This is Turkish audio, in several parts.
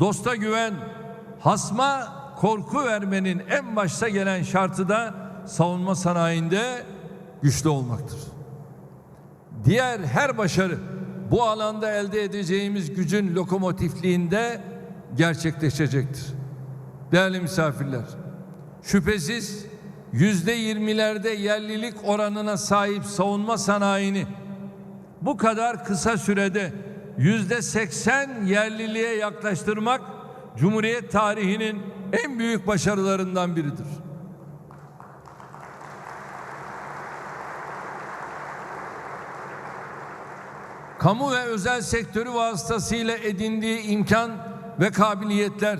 dosta güven, hasma korku vermenin en başta gelen şartı da savunma sanayinde güçlü olmaktır. Diğer her başarı bu alanda elde edeceğimiz gücün lokomotifliğinde gerçekleşecektir. Değerli misafirler, şüphesiz yüzde yirmilerde yerlilik oranına sahip savunma sanayini bu kadar kısa sürede yüzde seksen yerliliğe yaklaştırmak Cumhuriyet tarihinin en büyük başarılarından biridir. Kamu ve özel sektörü vasıtasıyla edindiği imkan ve kabiliyetler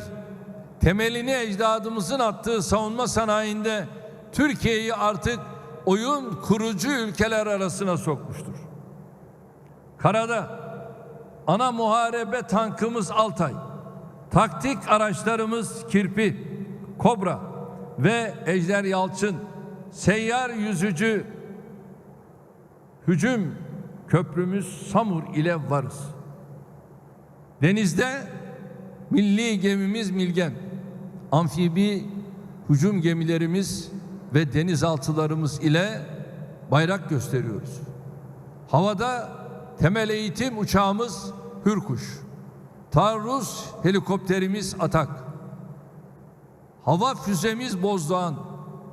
temelini ecdadımızın attığı savunma sanayinde Türkiye'yi artık oyun kurucu ülkeler arasına sokmuştur. Karada ana muharebe tankımız Altay, taktik araçlarımız Kirpi, Kobra ve Ejder Yalçın, seyyar yüzücü hücum köprümüz Samur ile varız. Denizde milli gemimiz Milgem, amfibi hücum gemilerimiz ve denizaltılarımız ile bayrak gösteriyoruz. Havada temel eğitim uçağımız Hürkuş, taarruz helikopterimiz Atak, hava füzemiz Bozdoğan,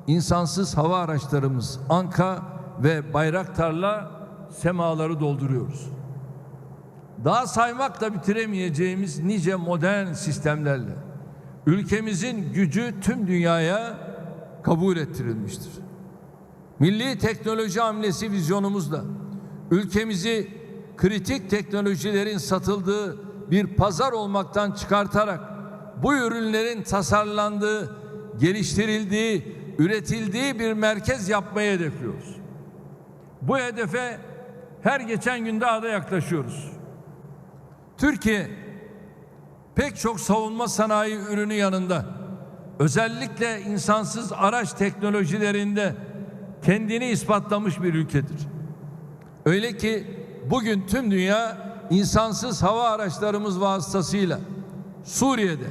insansız hava araçlarımız Anka ve Bayraktar'la semaları dolduruyoruz. Daha saymakla bitiremeyeceğimiz nice modern sistemlerle ülkemizin gücü tüm dünyaya kabul ettirilmiştir. Milli teknoloji hamlesi vizyonumuzla ülkemizi kritik teknolojilerin satıldığı bir pazar olmaktan çıkartarak bu ürünlerin tasarlandığı, geliştirildiği, üretildiği bir merkez yapmayı hedefliyoruz. Bu hedefe her geçen gün daha da yaklaşıyoruz. Türkiye pek çok savunma sanayi ürünü yanında özellikle insansız araç teknolojilerinde kendini ispatlamış bir ülkedir. Öyle ki bugün tüm dünya insansız hava araçlarımız vasıtasıyla Suriye'de,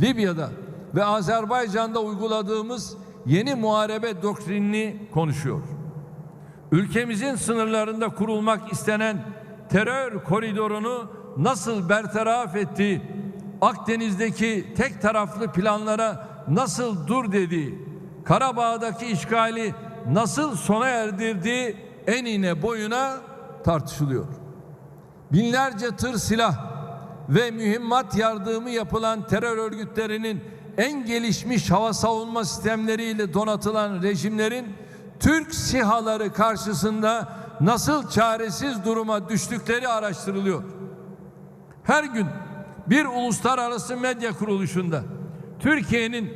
Libya'da ve Azerbaycan'da uyguladığımız yeni muharebe doktrinini konuşuyor. Ülkemizin sınırlarında kurulmak istenen terör koridorunu nasıl bertaraf ettiği, Akdeniz'deki tek taraflı planlara nasıl dur dediği, Karabağ'daki işgali nasıl sona erdirdiği enine boyuna tartışılıyor. Binlerce tır silah ve mühimmat yardımı yapılan terör örgütlerinin en gelişmiş hava savunma sistemleriyle donatılan rejimlerin Türk sihaları karşısında nasıl çaresiz duruma düştükleri araştırılıyor. Her gün bir uluslararası medya kuruluşunda Türkiye'nin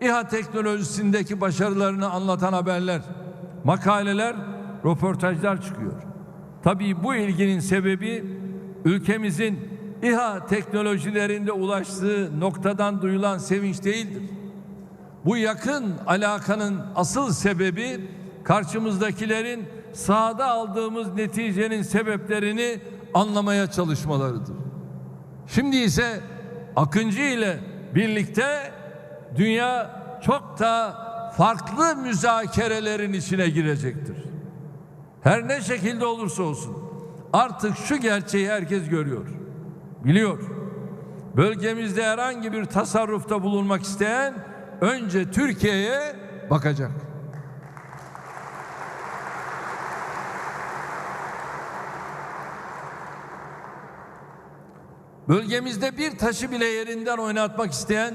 İHA teknolojisindeki başarılarını anlatan haberler, makaleler, röportajlar çıkıyor. Tabii bu ilginin sebebi ülkemizin İHA teknolojilerinde ulaştığı noktadan duyulan sevinç değildir. Bu yakın alakanın asıl sebebi karşımızdakilerin sahada aldığımız neticenin sebeplerini anlamaya çalışmalarıdır. Şimdi ise Akıncı ile birlikte dünya çok da farklı müzakerelerin içine girecektir. Her ne şekilde olursa olsun artık şu gerçeği herkes görüyor, biliyor. Bölgemizde herhangi bir tasarrufta bulunmak isteyen önce Türkiye'ye bakacak. Bölgemizde bir taşı bile yerinden oynatmak isteyen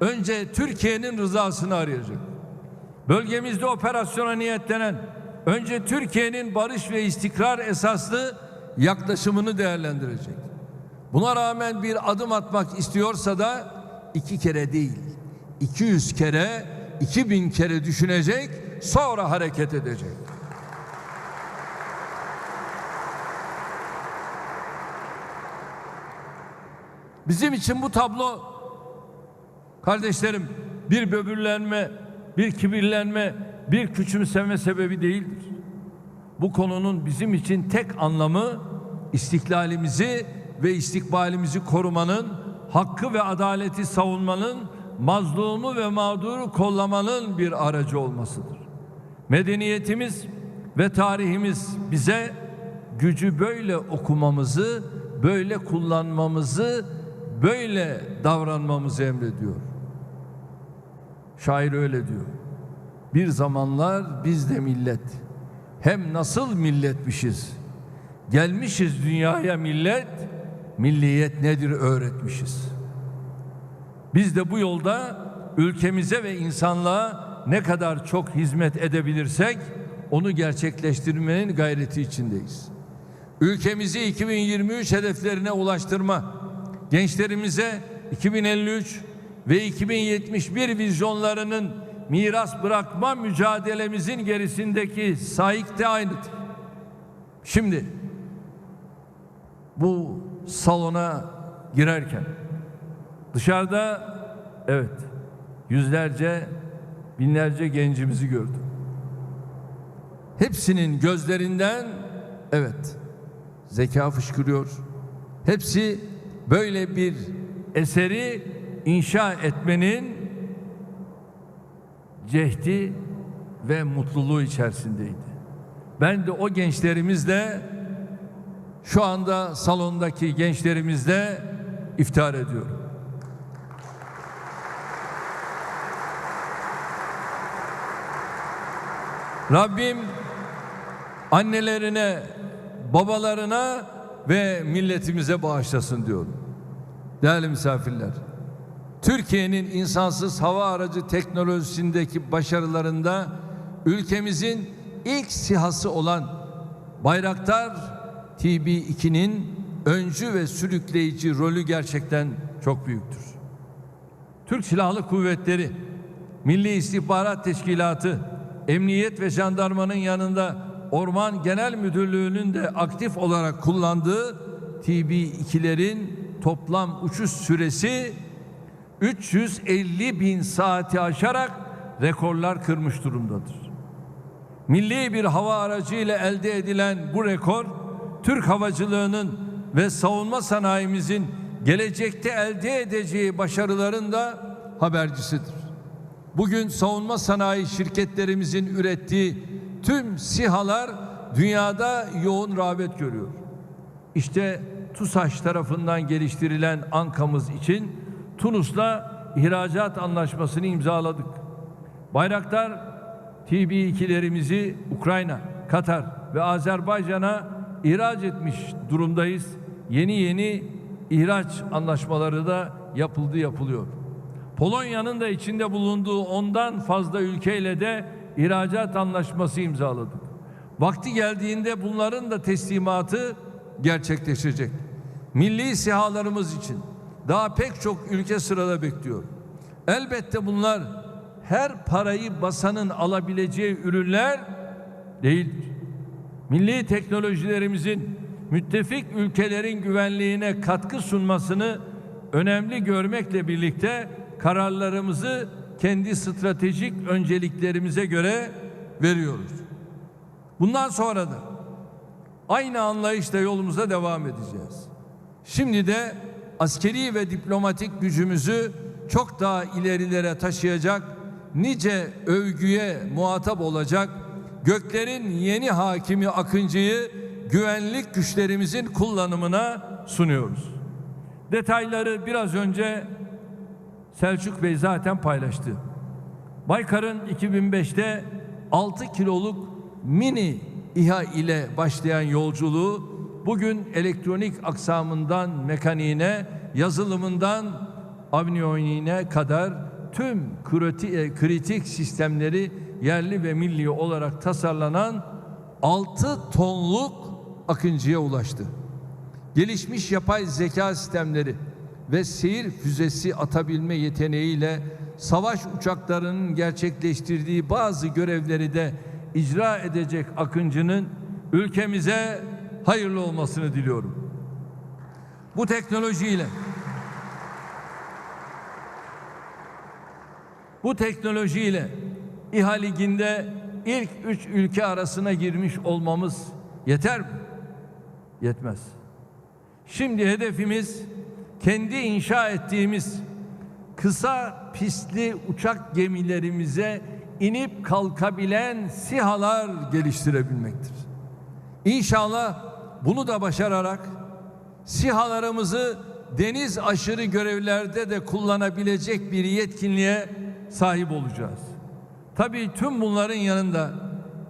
önce Türkiye'nin rızasını arayacak. Bölgemizde operasyona niyetlenen önce Türkiye'nin barış ve istikrar esaslı yaklaşımını değerlendirecek. Buna rağmen bir adım atmak istiyorsa da iki kere değil, 200 kere, 2000 kere düşünecek, sonra hareket edecek. Bizim için bu tablo kardeşlerim bir böbürlenme, bir kibirlenme, bir küçümseme sebebi değildir. Bu konunun bizim için tek anlamı istiklalimizi ve istikbalimizi korumanın hakkı ve adaleti savunmanın, mazlumu ve mağduru kollamanın bir aracı olmasıdır. Medeniyetimiz ve tarihimiz bize gücü böyle okumamızı, böyle kullanmamızı, böyle davranmamızı emrediyor. Şair öyle diyor. Bir zamanlar biz de millet. Hem nasıl milletmişiz. Gelmişiz dünyaya millet, milliyet nedir öğretmişiz. Biz de bu yolda ülkemize ve insanlığa ne kadar çok hizmet edebilirsek onu gerçekleştirmenin gayreti içindeyiz. Ülkemizi 2023 hedeflerine ulaştırma, gençlerimize 2053 ve 2071 vizyonlarının miras bırakma mücadelemizin gerisindeki saik de aynıdır. Şimdi bu salona girerken dışarıda evet yüzlerce binlerce gencimizi gördüm. Hepsinin gözlerinden evet zeka fışkırıyor. Hepsi böyle bir eseri inşa etmenin cehdi ve mutluluğu içerisindeydi. Ben de o gençlerimizle şu anda salondaki gençlerimizle iftihar ediyorum. Rabbim annelerine, babalarına ve milletimize bağışlasın diyorum. Değerli misafirler, Türkiye'nin insansız hava aracı teknolojisindeki başarılarında ülkemizin ilk sihası olan Bayraktar TB2'nin öncü ve sürükleyici rolü gerçekten çok büyüktür. Türk Silahlı Kuvvetleri, Milli İstihbarat Teşkilatı, Emniyet ve Jandarmanın yanında Orman Genel Müdürlüğü'nün de aktif olarak kullandığı TB2'lerin toplam uçuş süresi 350 bin saati aşarak rekorlar kırmış durumdadır. Milli bir hava aracı ile elde edilen bu rekor Türk havacılığının ve savunma sanayimizin gelecekte elde edeceği başarıların da habercisidir. Bugün savunma sanayi şirketlerimizin ürettiği tüm sihalar dünyada yoğun rağbet görüyor. İşte TUSAŞ tarafından geliştirilen Ankamız için Tunus'la ihracat anlaşmasını imzaladık. Bayraktar TB2'lerimizi Ukrayna, Katar ve Azerbaycan'a ihraç etmiş durumdayız. Yeni yeni ihraç anlaşmaları da yapıldı yapılıyor. Polonya'nın da içinde bulunduğu ondan fazla ülkeyle de ihracat anlaşması imzaladık. Vakti geldiğinde bunların da teslimatı gerçekleşecek. Milli sihalarımız için daha pek çok ülke sırada bekliyor. Elbette bunlar her parayı basanın alabileceği ürünler değildir. Milli teknolojilerimizin müttefik ülkelerin güvenliğine katkı sunmasını önemli görmekle birlikte kararlarımızı kendi stratejik önceliklerimize göre veriyoruz. Bundan sonra da aynı anlayışla yolumuza devam edeceğiz. Şimdi de askeri ve diplomatik gücümüzü çok daha ilerilere taşıyacak, nice övgüye muhatap olacak, göklerin yeni hakimi Akıncı'yı güvenlik güçlerimizin kullanımına sunuyoruz. Detayları biraz önce Selçuk Bey zaten paylaştı. Baykar'ın 2005'te 6 kiloluk mini İHA ile başlayan yolculuğu bugün elektronik aksamından mekaniğine, yazılımından avniyoniğine kadar tüm e, kritik sistemleri yerli ve milli olarak tasarlanan 6 tonluk akıncıya ulaştı. Gelişmiş yapay zeka sistemleri ve seyir füzesi atabilme yeteneğiyle savaş uçaklarının gerçekleştirdiği bazı görevleri de icra edecek Akıncı'nın ülkemize hayırlı olmasını diliyorum. Bu teknolojiyle bu teknolojiyle İHA Ligi'nde ilk üç ülke arasına girmiş olmamız yeter mi? Yetmez. Şimdi hedefimiz kendi inşa ettiğimiz kısa pistli uçak gemilerimize inip kalkabilen sihalar geliştirebilmektir. İnşallah bunu da başararak sihalarımızı deniz aşırı görevlerde de kullanabilecek bir yetkinliğe sahip olacağız. Tabii tüm bunların yanında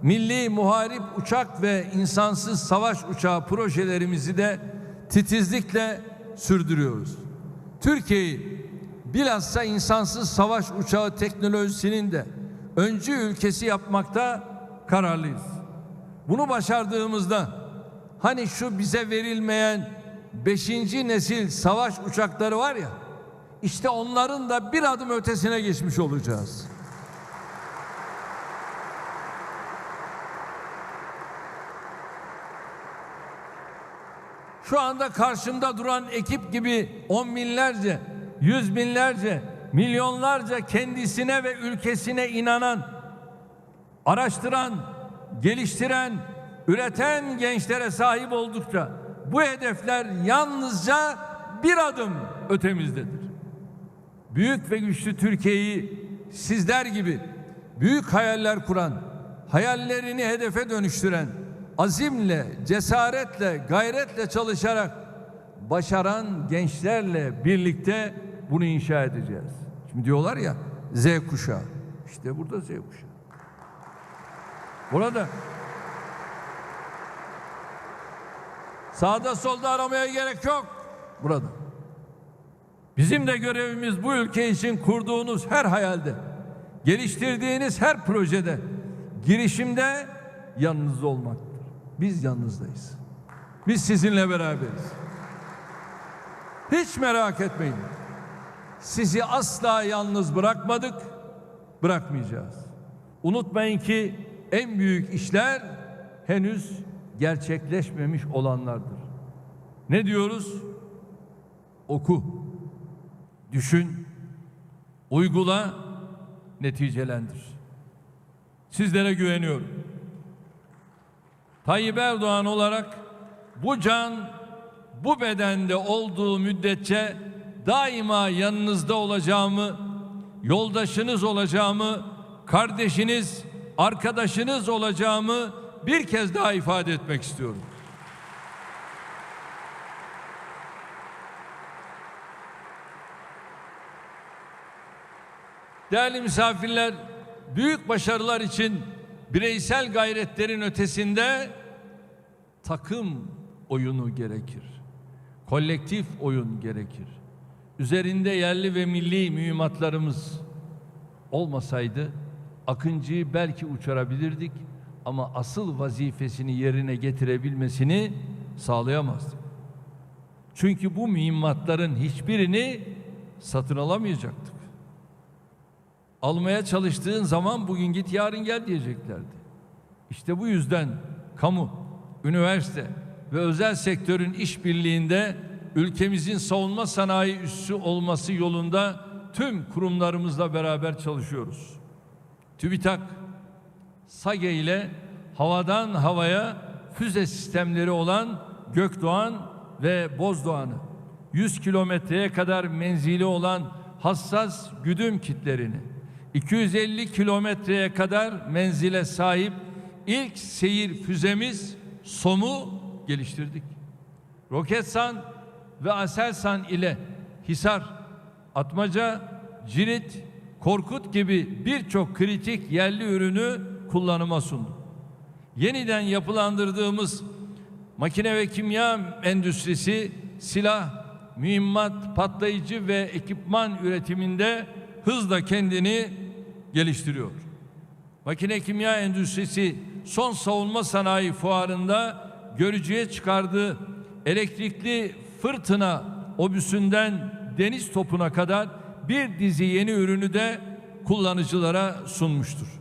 milli muharip uçak ve insansız savaş uçağı projelerimizi de titizlikle sürdürüyoruz. Türkiye'yi bilhassa insansız savaş uçağı teknolojisinin de öncü ülkesi yapmakta kararlıyız. Bunu başardığımızda hani şu bize verilmeyen 5. nesil savaş uçakları var ya işte onların da bir adım ötesine geçmiş olacağız. Şu anda karşımda duran ekip gibi on binlerce, yüz binlerce, milyonlarca kendisine ve ülkesine inanan, araştıran, geliştiren, üreten gençlere sahip oldukça bu hedefler yalnızca bir adım ötemizdedir. Büyük ve güçlü Türkiye'yi sizler gibi büyük hayaller kuran, hayallerini hedefe dönüştüren, azimle, cesaretle, gayretle çalışarak başaran gençlerle birlikte bunu inşa edeceğiz. Şimdi diyorlar ya Z kuşağı. İşte burada Z kuşağı. Burada sağda solda aramaya gerek yok. Burada. Bizim de görevimiz bu ülke için kurduğunuz her hayalde, geliştirdiğiniz her projede, girişimde yanınızda olmaktır. Biz yanınızdayız. Biz sizinle beraberiz. Hiç merak etmeyin. Sizi asla yalnız bırakmadık, bırakmayacağız. Unutmayın ki en büyük işler henüz gerçekleşmemiş olanlardır. Ne diyoruz? Oku, düşün, uygula, neticelendir. Sizlere güveniyorum. Tayyip Erdoğan olarak bu can bu bedende olduğu müddetçe daima yanınızda olacağımı, yoldaşınız olacağımı, kardeşiniz, arkadaşınız olacağımı bir kez daha ifade etmek istiyorum. Değerli misafirler, büyük başarılar için bireysel gayretlerin ötesinde takım oyunu gerekir. Kolektif oyun gerekir. Üzerinde yerli ve milli mühimmatlarımız olmasaydı Akıncı'yı belki uçurabilirdik ama asıl vazifesini yerine getirebilmesini sağlayamazdık. Çünkü bu mühimmatların hiçbirini satın alamayacaktık. Almaya çalıştığın zaman bugün git yarın gel diyeceklerdi. İşte bu yüzden kamu, üniversite ve özel sektörün işbirliğinde ülkemizin savunma sanayi üssü olması yolunda tüm kurumlarımızla beraber çalışıyoruz. TÜBİTAK, SAGE ile havadan havaya füze sistemleri olan Gökdoğan ve Bozdoğan'ı 100 kilometreye kadar menzili olan hassas güdüm kitlerini 250 kilometreye kadar menzile sahip ilk seyir füzemiz SOM'u geliştirdik. Roketsan ve Aselsan ile Hisar, Atmaca, Cirit, Korkut gibi birçok kritik yerli ürünü kullanıma sunduk. Yeniden yapılandırdığımız makine ve kimya endüstrisi silah, mühimmat, patlayıcı ve ekipman üretiminde hızla kendini geliştiriyor. Makine kimya endüstrisi son savunma sanayi fuarında görücüye çıkardığı elektrikli fırtına obüsünden deniz topuna kadar bir dizi yeni ürünü de kullanıcılara sunmuştur.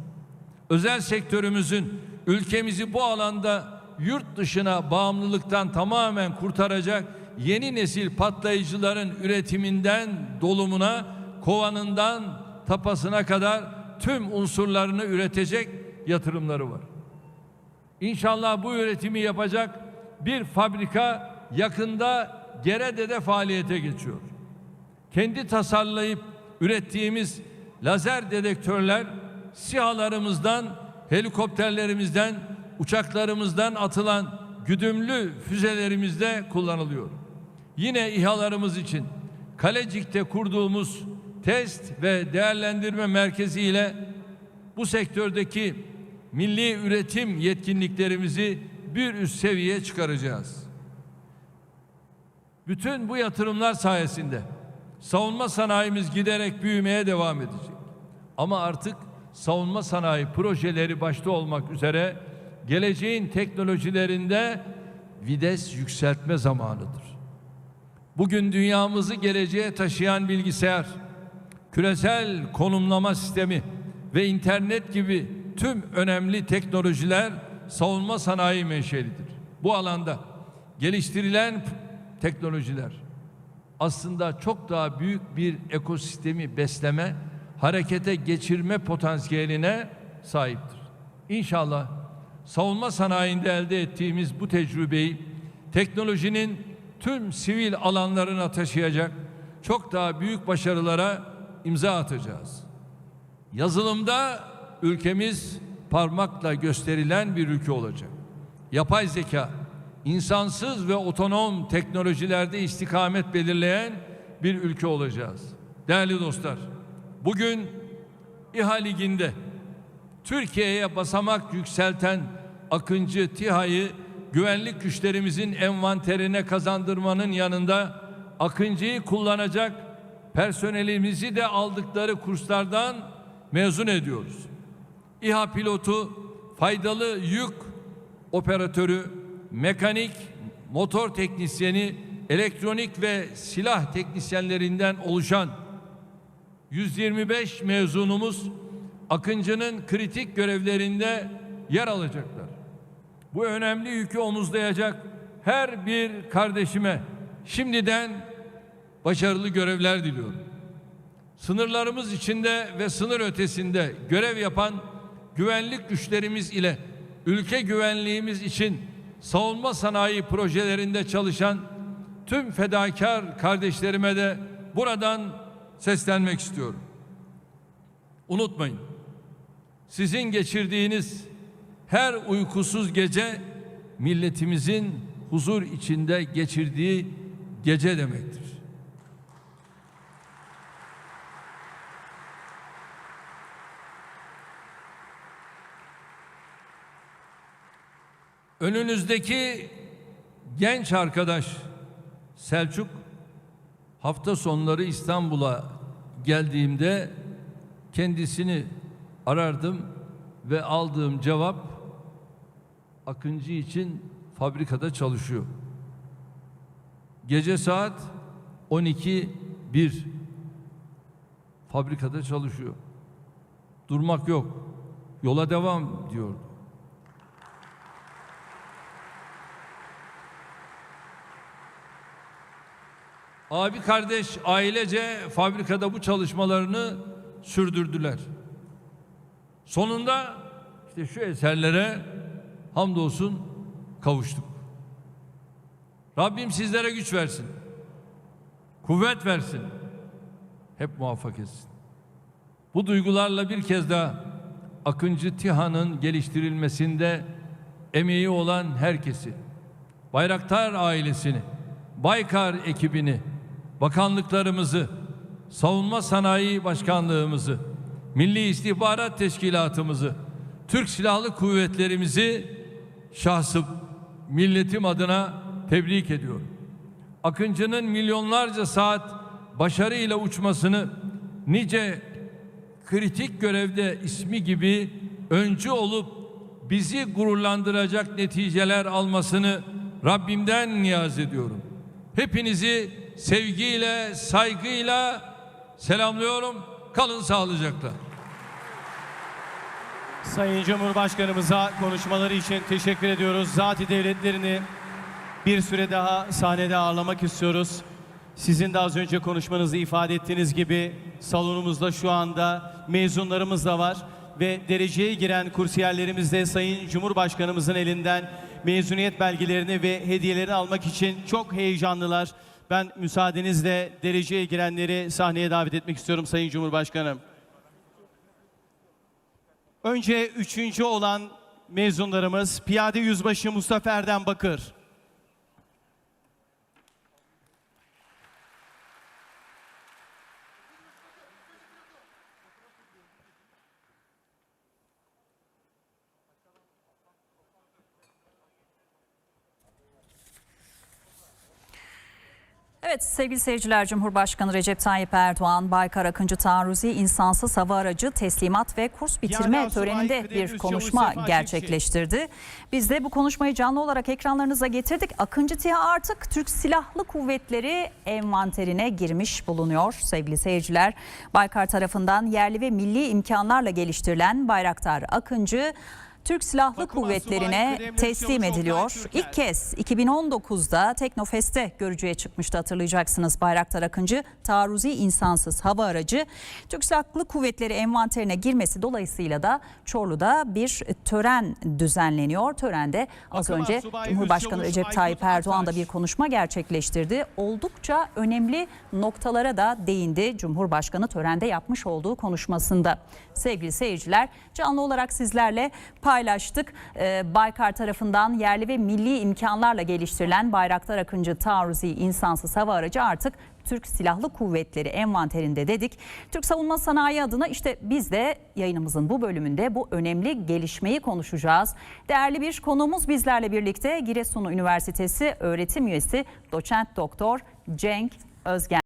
Özel sektörümüzün ülkemizi bu alanda yurt dışına bağımlılıktan tamamen kurtaracak yeni nesil patlayıcıların üretiminden dolumuna, kovanından tapasına kadar tüm unsurlarını üretecek yatırımları var. İnşallah bu üretimi yapacak bir fabrika yakında Gerede'de faaliyete geçiyor. Kendi tasarlayıp ürettiğimiz lazer dedektörler SİHA'larımızdan, helikopterlerimizden, uçaklarımızdan atılan güdümlü füzelerimizde kullanılıyor. Yine İHA'larımız için Kalecik'te kurduğumuz test ve değerlendirme merkezi ile bu sektördeki milli üretim yetkinliklerimizi bir üst seviyeye çıkaracağız. Bütün bu yatırımlar sayesinde savunma sanayimiz giderek büyümeye devam edecek. Ama artık savunma sanayi projeleri başta olmak üzere geleceğin teknolojilerinde vites yükseltme zamanıdır. Bugün dünyamızı geleceğe taşıyan bilgisayar, küresel konumlama sistemi ve internet gibi tüm önemli teknolojiler savunma sanayi menşelidir. Bu alanda geliştirilen teknolojiler aslında çok daha büyük bir ekosistemi besleme, harekete geçirme potansiyeline sahiptir. İnşallah savunma sanayinde elde ettiğimiz bu tecrübeyi teknolojinin tüm sivil alanlarına taşıyacak çok daha büyük başarılara imza atacağız. Yazılımda ülkemiz parmakla gösterilen bir ülke olacak. Yapay zeka, insansız ve otonom teknolojilerde istikamet belirleyen bir ülke olacağız. Değerli dostlar, bugün İHA Ligi'nde Türkiye'ye basamak yükselten Akıncı TİHA'yı güvenlik güçlerimizin envanterine kazandırmanın yanında Akıncı'yı kullanacak personelimizi de aldıkları kurslardan mezun ediyoruz. İHA pilotu, faydalı yük operatörü, mekanik, motor teknisyeni, elektronik ve silah teknisyenlerinden oluşan 125 mezunumuz Akıncı'nın kritik görevlerinde yer alacaklar. Bu önemli yükü omuzlayacak her bir kardeşime şimdiden başarılı görevler diliyorum. Sınırlarımız içinde ve sınır ötesinde görev yapan güvenlik güçlerimiz ile ülke güvenliğimiz için savunma sanayi projelerinde çalışan tüm fedakar kardeşlerime de buradan seslenmek istiyorum. Unutmayın. Sizin geçirdiğiniz her uykusuz gece milletimizin huzur içinde geçirdiği gece demektir. Önünüzdeki genç arkadaş Selçuk hafta sonları İstanbul'a geldiğimde kendisini arardım ve aldığım cevap Akıncı için fabrikada çalışıyor. Gece saat 12 1 fabrikada çalışıyor. Durmak yok. Yola devam diyordu. Abi kardeş ailece fabrikada bu çalışmalarını sürdürdüler. Sonunda işte şu eserlere hamdolsun kavuştuk. Rabbim sizlere güç versin. Kuvvet versin. Hep muvaffak etsin. Bu duygularla bir kez daha Akıncı TİHA'nın geliştirilmesinde emeği olan herkesi, Bayraktar ailesini, Baykar ekibini, bakanlıklarımızı, Savunma Sanayi Başkanlığımızı, Milli İstihbarat Teşkilatımızı, Türk Silahlı Kuvvetlerimizi şahsım milletim adına tebrik ediyorum. Akıncı'nın milyonlarca saat başarıyla uçmasını nice kritik görevde ismi gibi öncü olup bizi gururlandıracak neticeler almasını Rabbimden niyaz ediyorum. Hepinizi sevgiyle, saygıyla selamlıyorum. Kalın sağlıcakla. Sayın Cumhurbaşkanımıza konuşmaları için teşekkür ediyoruz. Zati devletlerini bir süre daha sahnede ağırlamak istiyoruz. Sizin de az önce konuşmanızda ifade ettiğiniz gibi salonumuzda şu anda mezunlarımız da var ve dereceye giren kursiyerlerimiz de Sayın Cumhurbaşkanımızın elinden mezuniyet belgelerini ve hediyelerini almak için çok heyecanlılar. Ben müsaadenizle dereceye girenleri sahneye davet etmek istiyorum Sayın Cumhurbaşkanım. Önce üçüncü olan mezunlarımız Piyade Yüzbaşı Mustafa Erdem Bakır. Evet sevgili seyirciler Cumhurbaşkanı Recep Tayyip Erdoğan Baykar Akıncı Taarruzi insansız hava aracı teslimat ve kurs bitirme Yani töreninde bir konuşma gerçekleştirdi. Biz de bu konuşmayı canlı olarak ekranlarınıza getirdik. Akıncı TİHA artık Türk Silahlı Kuvvetleri envanterine girmiş bulunuyor sevgili seyirciler. Baykar tarafından yerli ve milli imkanlarla geliştirilen Bayraktar Akıncı Türk Silahlı Kuvvetleri'ne teslim ediliyor. İlk kez 2019'da Teknofest'te görücüye çıkmıştı hatırlayacaksınız. Bayraktar Akıncı taarruzi insansız hava aracı Türk Silahlı Kuvvetleri envanterine girmesi dolayısıyla da Çorlu'da bir tören düzenleniyor. Törende az önce Cumhurbaşkanı Recep Tayyip Erdoğan da bir konuşma gerçekleştirdi. Oldukça önemli noktalara da değindi Cumhurbaşkanı törende yapmış olduğu konuşmasında. Sevgili seyirciler canlı olarak sizlerle paylaştık. Ee, Baykar tarafından yerli ve milli imkanlarla geliştirilen Bayraktar Akıncı taarruzi insansız hava aracı artık Türk Silahlı Kuvvetleri envanterinde dedik. Türk Savunma Sanayi adına işte biz de yayınımızın bu bölümünde bu önemli gelişmeyi konuşacağız. Değerli bir konuğumuz bizlerle birlikte Giresun Üniversitesi öğretim üyesi doçent doktor Cenk Özgen.